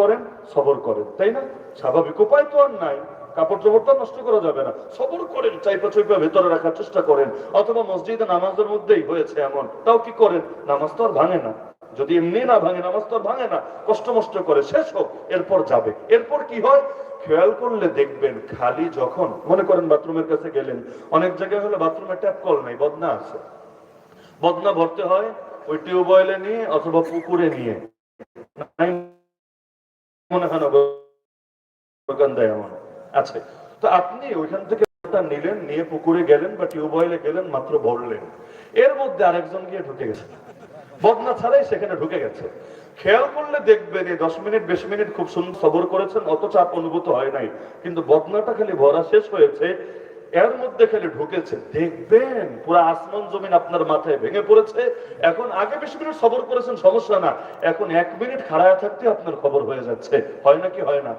করেন, সবর করেন, তাই না? স্বাভাবিক উপায় তো আর নাই। কাপড় চোপড় তো নষ্ট করা যাবে না। সবর করেন চাইপা চুইপা ভেতরে রাখার চেষ্টা করেন, অথবা মসজিদে নামাজের মধ্যেই হয়েছে এমন। তাও কি করেন? নামাজ তো আর ভাঙে না। যদি এমনি না ভাঙে, নামাজ তো ভাঙে না। কষ্ট মষ্ট করে শেষ হোক, এরপর যাবে। এরপর কি হয়? খেয়াল করলে দেখবেন খালি যখন, মনে করেন বাথরুমের কাছে গেলেন, অনেক জায়গায় হলে বাথরুমে ট্যাপ কল নাই, বদনা আছে। বদনা ভরতে হয়, ওই টিউবওয়েলে নিয়ে অথবা পুকুরে নিয়ে। মনে হয় দোকান দেয় এমন আছে তো আপনি ওইখান থেকে নিলেন, নিয়ে পুকুরে গেলেন বা টিউবওয়েলে গেলেন, মাত্র ভরলেন এর মধ্যে আরেকজন গিয়ে ঢুকে গেছে। বদনা ছাড়াই সেখানে ঢুকে গেছে। খেয়াল করলে দেখবেন এই দশ মিনিট, বিশ মিনিট খুব সুন্দর সবর করেছেন, অত চাপ অনুভূত হয় নাই। কিন্তু বদনাটা খালি ভরা শেষ হয়েছে এর মধ্যে খালি ঢুকেছে, দেখবেন পুরো আসমান জমিন আপনার মাথায় ভেঙে পড়েছে। এখন আগে বিশ মিনিট সবর করেছেন, সমস্যা না। এখন এক মিনিট খাড়ায় থাকতে আপনার খবর হয়ে যাচ্ছে। হয় নাকি হয় না?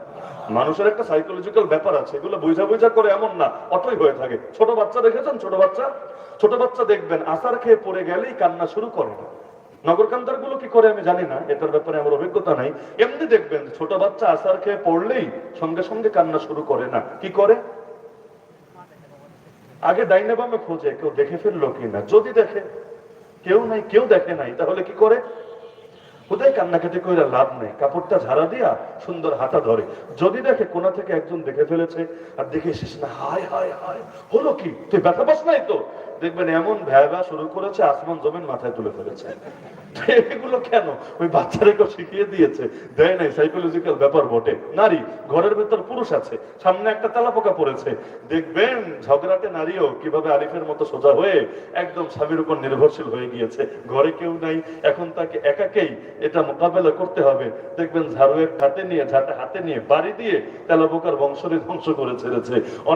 মানুষের একটা সাইকোলজিক্যাল ব্যাপার আছে, এগুলো বুঝা বুঝা করে এমন না, অতই হয়ে থাকে। ছোট বাচ্চা দেখেছেন? ছোট বাচ্চা? ছোট বাচ্চা দেখবেন, আসার খেয়ে পড়ে গেলেই কান্না শুরু করে। না নগরগুলো কি করে আমি জানি না, এটার ব্যাপারে আমার অভিজ্ঞতা নাই। এমনি দেখবেন, ছোট বাচ্চা আসার খেয়ে পড়লেই সঙ্গে সঙ্গে কান্না শুরু করে না। কি করে? আগে ডাইনে বামে খোঁজে, কেউ দেখে ফেলল কিনা যদি দেখে, কেউ নাই, কেউ দেখে নাই, তাহলে কি করে? কোথায় কান্নাকাটি করে লাভ নেই। কাপড়টা ঝাড়া দিয়া সুন্দর হাতা ধরে। যদি দেখে কোনা থেকে একজন দেখে ফেলেছে, আর দেখে এসিস না, হায় হায় হায়, হলো কি? তুই ব্যথা পাস নাই তো? দেখবেন এমন ভ্যাবা শুরু করেছে, আসমান জমিন মাথায় তুলে ফেলেছে। এগুলো কেন? ওই বাচ্চারা কেউ শিখিয়ে দিয়েছে। দেয় নাই সাইকোলজিক্যাল ব্যাপার বটে। নারী, ঘরের ভেতর পুরুষ আছে, সামনে একটা তেলা পোকা পড়েছে। দেখবেন ঝগড়াটে নারীও কীভাবে আরিফের মতো সোজা হয়ে একদম স্বামীর উপর নির্ভরশীল হয়ে গিয়েছে। ঘরে কেউ নাই, এখন তাকে একাকেই এটা মোকাবেলা করতে হবে। দেখবেন ঝাড়ু এক হাতে নিয়ে, ঝাঁটা হাতে নিয়ে, বাড়ি দিয়ে তেলা পোকার বংশরে ধ্বংস করে ছেড়েছে।